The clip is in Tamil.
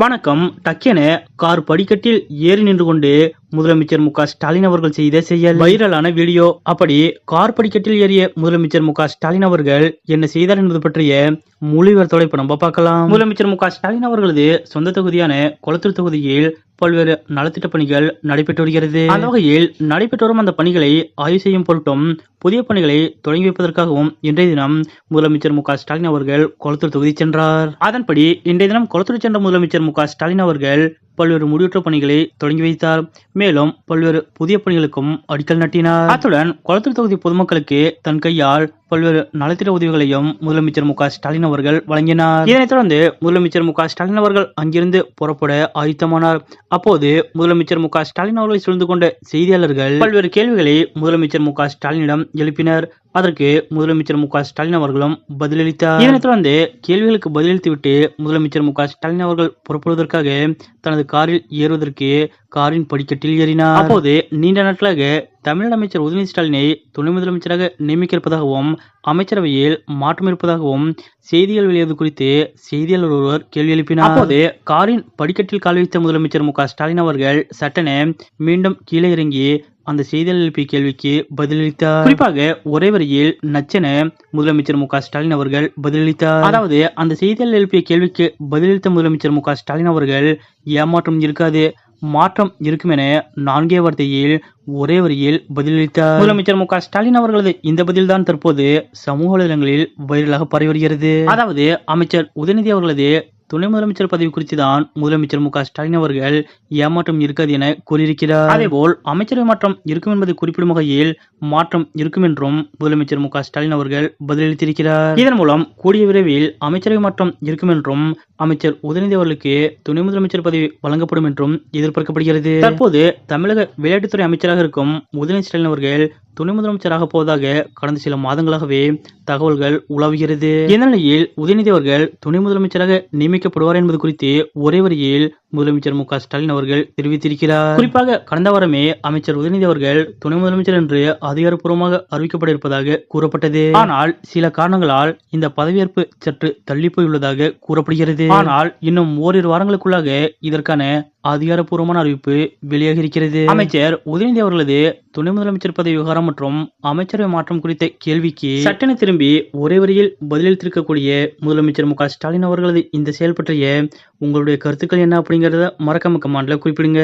வணக்கம். டக்கென கார் படிக்கட்டில் ஏறி நின்று கொண்டு முதலமைச்சர் மு ஸ்டாலின் அவர்கள் செய்த செயல். வைரலான வீடியோ. அப்படி கார் படிக்கட்டில் ஏறிய முதலமைச்சர் மு ஸ்டாலின் அவர்கள் என்ன செய்தார் என்பது பற்றிய மொழிவர் தொலைப்பு நம்ம பார்க்கலாம். முதலமைச்சர் மு ஸ்டாலின் அவர்களது சொந்த தொகுதியான குளத்தூர் தொகுதியில் பல்வேறு நலத்திட்ட பணிகள் நடைபெற்று வருகிறது. அந்த வகையில் நடைபெற்று வரும் அந்த பணிகளை ஆய்வு செய்யும் பொருட்டும் புதிய பணிகளை தொடங்கி வைப்பதற்காகவும் இன்றைய தினம் முதலமைச்சர் மு ஸ்டாலின் அவர்கள் கொளத்தூர் தொகுதி சென்றார். அதன்படி இன்றைய தினம் கொளத்தூர் சென்ற முதலமைச்சர் மு ஸ்டாலின் அவர்கள் பல்வேறு முடிவுற்ற பணிகளை தொடங்கி வைத்தார். மேலும் பல்வேறு புதிய பணிகளுக்கும் அடிக்கல் நாட்டினார். அத்துடன் கொளத்தூர் தொகுதி பொதுமக்களுக்கு தன் கையால் பல்வேறு நலத்திட்ட உதவிகளையும் முதலமைச்சர் மு க ஸ்டாலின் அவர்கள் வழங்கினார். இதனைத் தொடர்ந்து முதலமைச்சர் மு க ஸ்டாலின் அவர்கள் அங்கிருந்து புறப்பட ஆயுத்தமானார். அப்போது முதலமைச்சர் மு க ஸ்டாலின் அவர்களை சூழ்ந்து கொண்ட செய்தியாளர்கள் பல்வேறு கேள்விகளை முதலமைச்சர் மு க ஸ்டாலினிடம் எழுப்பினர். அதற்கு முதலமைச்சர் மு ஸ்டாலின் அவர்களும் பதிலளித்தார். இதனைத் தொடர்ந்து கேள்விகளுக்கு பதிலளித்துவிட்டு முதலமைச்சர் மு ஸ்டாலின் அவர்கள் புறப்படுவதற்காக தனது காரில் ஏறுவதற்கு காரின் படிக்கட்டில் ஏறினார். அப்போது நீண்ட நாட்களாக தமிழக அமைச்சர் உதயநிதி ஸ்டாலினை துணை முதலமைச்சராக நியமிக்க இருப்பதாகவும் அமைச்சரவையில் மாற்றம் இருப்பதாகவும் செய்திகள் வெளியது குறித்து செய்தியாளர் ஒருவர் கேள்வி எழுப்பினார். அப்போது காரின் படிக்கட்டில் கால் வைத்த முதலமைச்சர் மு ஸ்டாலின் அவர்கள் சட்டென மீண்டும் கீழே இறங்கி அந்த செய்தியாளர் எழுப்பிய கேள்விக்கு பதிலளித்தார். குறிப்பாக ஒரே வரியில் நச்சன முதலமைச்சர் மு ஸ்டாலின் அவர்கள் பதிலளித்தார். அதாவது அந்த செய்தியாளர் எழுப்பிய கேள்விக்கு பதிலளித்த முதலமைச்சர் மு ஸ்டாலின் அவர்கள் ஏமாற்றம் இருக்காது மாற்றம் இருக்கும் என நான்கே வார்த்தையில் ஒரே வரியில் பதிலளித்தார். முதலமைச்சர் மு ஸ்டாலின் அவர்களது இந்த பதில்தான் தற்போது சமூக வலைதளங்களில் வைரலாக பரவி வருகிறது. அதாவது அமைச்சர் உதயநிதி அவர்களது துணை முதலமைச்சர் பதவி குறித்து தான் முதலமைச்சர் மு க ஸ்டாலின் அவர்கள் ஏமாற்றம் இருக்காது என கூறியிருக்கிறார். அதேபோல் அமைச்சரவை மாற்றம் இருக்கும் என்பதை குறிப்பிடும் வகையில் மாற்றம் இருக்கும் என்றும் முதலமைச்சர் மு க ஸ்டாலின் அவர்கள் பதிலளித்திருக்கிறார். இதன் மூலம் கூடிய விரைவில் அமைச்சரவை மாற்றம் இருக்கும் என்றும் அமைச்சர் உதயநிதி அவர்களுக்கு துணை முதலமைச்சர் பதவி வழங்கப்படும் என்றும் எதிர்பார்க்கப்படுகிறது. தற்போது தமிழக விளையாட்டுத்துறை அமைச்சராக இருக்கும் உதயநிதி ஸ்டாலின் அவர்கள் துணை முதலமைச்சராக போவதாக கடந்த சில மாதங்களாகவே தகவல்கள் உலாவுகிறது. இந்த நிலையில் உதயநிதி அவர்கள் துணை முதலமைச்சராக நியமிக்கப்படுவார் என்பது குறித்து ஒரே வரியில் முதலமைச்சர் மு ஸ்டாலின் அவர்கள் தெரிவித்திருக்கிறார். குறிப்பாக கடந்த வாரமே அமைச்சர் உதயநிதி அவர்கள் துணை முதலமைச்சர் என்று அதிகாரப்பூர்வமாக அறிவிக்கப்பட இருப்பதாக கூறப்பட்டது. ஆனால் சில காரணங்களால் இந்த பதவியேற்பு சற்று தள்ளி போயுள்ளதாக கூறப்படுகிறது. ஆனால் இன்னும் ஓரிரு வாரங்களுக்குள்ளாக இதற்கான அதிகாரப்பூர்வமான அறிவிப்பு வெளியாகி இருக்கிறது. அமைச்சர் உதயநிதி அவர்களது துணை முதலமைச்சர் பதவி விவகாரம் மற்றும் அமைச்சரவை மாற்றம் குறித்த கேள்விக்கு சட்டென திரும்பி ஒரே வரியில் பதிலளித்திருக்கக்கூடிய முதலமைச்சர் மு ஸ்டாலின் அவர்களது இந்த செயல் பற்றிய உங்களுடைய கருத்துக்கள் என்ன அப்படிங்கறத மறக்காம கமாண்ட்ல குறிப்பிடுங்க.